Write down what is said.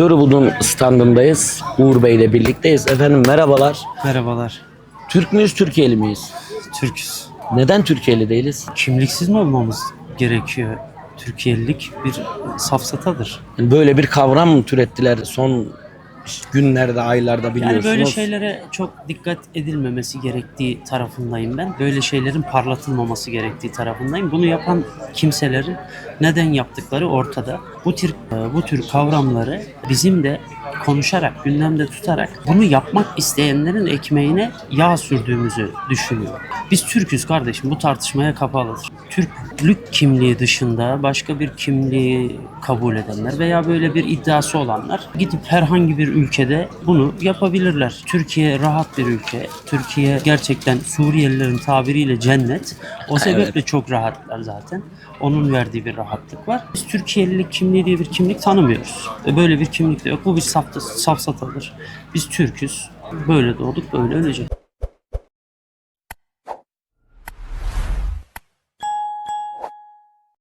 Gırgud'un standındayız. Uğur Bey ile birlikteyiz. Efendim merhabalar. Merhabalar. Türk müyüz, Türkiye'li miyiz? Türküz. Neden Türkiye'li değiliz? Kimliksiz mi olmamız gerekiyor? Türkiye'lilik bir safsatadır. Yani böyle bir kavram mı türettiler son günlerde, aylarda biliyorsunuz? Yani böyle şeylere çok dikkat edilmemesi gerektiği tarafındayım ben. Böyle şeylerin parlatılmaması gerektiği tarafındayım. Bunu yapan kimselerin neden yaptıkları ortada. Bu tür bu tür kavramları bizim de konuşarak, gündemde tutarak bunu yapmak isteyenlerin ekmeğine yağ sürdüğümüzü düşünüyorum. Biz Türküz kardeşim. Bu tartışmaya kapalıdır. Türklük kimliği dışında başka bir kimliği kabul edenler veya böyle bir iddiası olanlar gidip herhangi bir ülkede bunu yapabilirler. Türkiye rahat bir ülke. Türkiye gerçekten Suriyelilerin tabiriyle cennet. O sebeple çok rahatlar zaten. Onun verdiği bir rahatlık var. Biz Türkiye'lilik kimliği diye bir kimlik tanımıyoruz. Böyle bir kimlik de yok. Bu bir safta, safsatadır. Biz Türküz. Böyle doğduk, böyle öleceğiz.